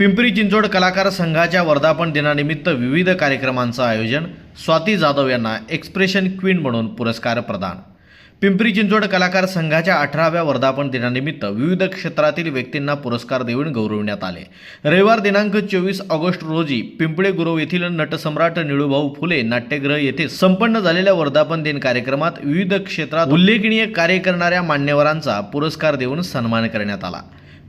पिंपरी चिंचवड कलाकार संघाच्या वर्धापन दिनानिमित्त विविध कार्यक्रमांचं आयोजन स्वाती जाधव यांना एक्सप्रेशन क्वीन म्हणून पुरस्कार प्रदान. पिंपरी चिंचवड कलाकार संघाच्या अठराव्या वर्धापन दिनानिमित्त विविध क्षेत्रातील व्यक्तींना पुरस्कार देऊन गौरवण्यात आले. रविवार दिनांक चोवीस ऑगस्ट रोजी पिंपळे गुरव येथील नटसम्राट निळूभाऊ फुले नाट्यगृह येथे संपन्न झालेल्या वर्धापन दिन कार्यक्रमात विविध क्षेत्रात उल्लेखनीय कार्य करणाऱ्या मान्यवरांचा पुरस्कार देऊन सन्मान करण्यात आला.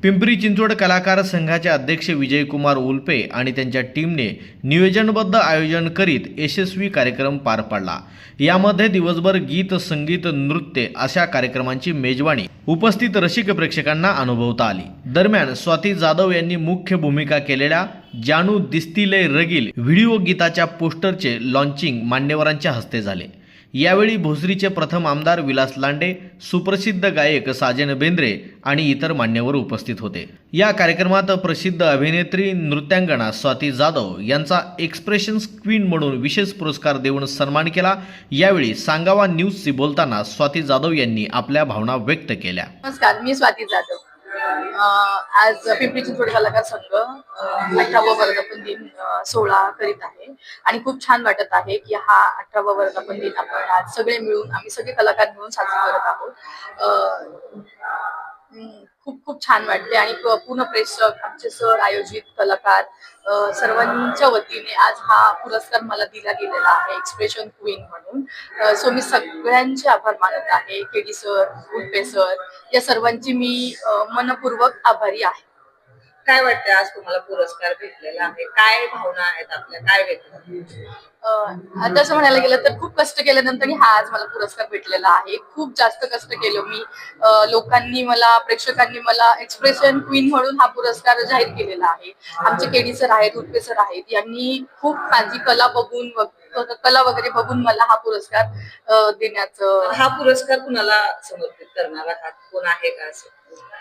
पिंपरी चिंचवड कलाकार संघाचे अध्यक्ष विजयकुमार उल्पे आणि त्यांच्या टीमने नियोजनबद्ध आयोजन करीत यशस्वी कार्यक्रम पार पाडला. यामध्ये दिवसभर गीत संगीत नृत्य अशा कार्यक्रमांची मेजवानी उपस्थित रसिक प्रेक्षकांना अनुभवता आली. दरम्यान स्वाती जाधव यांनी मुख्य भूमिका केलेल्या जानू दिसतीलय रगील व्हिडिओ गीताच्या पोस्टरचे लॉन्चिंग मान्यवरांच्या हस्ते झाले. यावेळी भोसरीचे प्रथम आमदार विलास लांडे सुप्रसिद्ध गायक साजन बेंद्रे आणि इतर मान्यवर उपस्थित होते. या कार्यक्रमात प्रसिद्ध अभिनेत्री नृत्यांगना स्वाती जाधव यांचा एक्सप्रेशन्स क्वीन म्हणून विशेष पुरस्कार देऊन सन्मान केला. यावेळी सांगावा न्यूजशी बोलताना स्वाती जाधव यांनी आपल्या भावना व्यक्त केल्या. नमस्कार मी स्वाती जाधव. आज पिंपरी चिंचवड कलाकार संघ अठरावा वर्धापन दिन सोहळा करीत आहे. आणि खूप छान वाटत आहे की हा अठरावा वर्धापन दिन आपण आज सगळे मिळून आम्ही सगळे कलाकार मिळून साजरा करत आहोत. खूप छान वाटते आणि पूर्ण प्रेक्षक आमचे सर आयोजित कलाकार सर्वांच्या वतीने आज हा पुरस्कार मला दिला गेलेला आहे एक्सप्रेशन क्वीन म्हणून. सो मी सगळ्यांचे आभार मानत आहे केडी सर उल्पे सर या सर्वांची मी मनपूर्वक आभारी आहे. काय वाटतं आज तुम्हाला पुरस्कार भेटलेला आहे? काय भावना आहेत आपल्या? काय व्यक्त? तसं म्हणायला गेलं तर खूप कष्ट केल्यानंतर हा आज मला पुरस्कार भेटलेला आहे. खूप जास्त कष्ट केलं मी. लोकांनी मला प्रेक्षकांनी मला एक्सप्रेशन क्वीन म्हणून हा पुरस्कार जाहीर केलेला आहे. आमचे केडी सर आहेत उर्फे सर आहेत. यांनी खूप माझी कला बघून कला वगैरे बघून मला हा पुरस्कार देण्याचं हा पुरस्कार कुणाला समर्पित करणार आहात? कोण आहे का असं?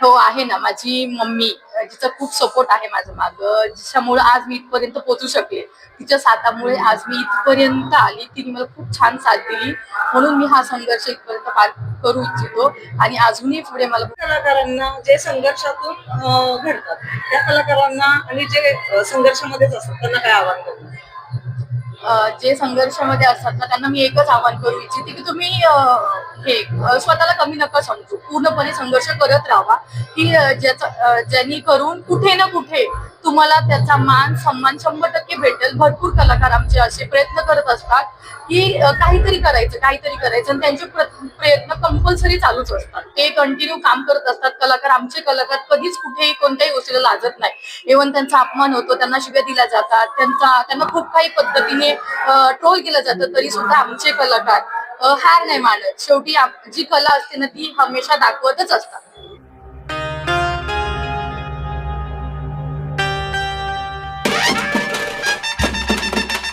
हो आहे ना. माझी मम्मी जिचा खूप सपोर्ट आहे माझ्या माग. जिच्यामुळे आज मी इथपर्यंत पोहोचू शकले. तिच्या साथामुळे आज मी इथपर्यंत आली तिने मला खूप छान साथ दिली. म्हणून मी हा संघर्ष इथपर्यंत पार करू इच्छितो. आणि अजूनही पुढे मला कलाकारांना जे संघर्षातून घडतात त्या कलाकारांना आणि जे संघर्षामध्येच असतात त्यांना काय आव्हान अं, जे संघर्षामध्ये असतात ना त्यांना मी एकच आवाहन करू इच्छिते की तुम्ही हे स्वतःला कमी नका समजू. पूर्णपणे संघर्ष करत राहा की ज्याचा ज्यांनी करून कुठे ना कुठे तुम्हाला त्याचा मान सन्मान शंभर टक्के भेटेल. भरपूर कलाकार आमचे असे प्रयत्न करत असतात की काहीतरी करायचं काहीतरी करायचं. आणि त्यांचे प्रयत्न कंपल्सरी चालूच असतात. ते कंटिन्यू काम करत असतात. कलाकार आमचे कलाकार कधीच कुठेही कोणत्याही गोष्टीला लाजत नाही. इव्हन त्यांचा अपमान होतो त्यांना शिव्या दिल्या जातात. त्यांचा त्यांना खूप काही पद्धतीने ट्रोल केलं जातं तरी सुद्धा आमचे कलाकार हार नाही मानत. शेवटी जी कला असते ना ती हमेशा दाखवतच असतात.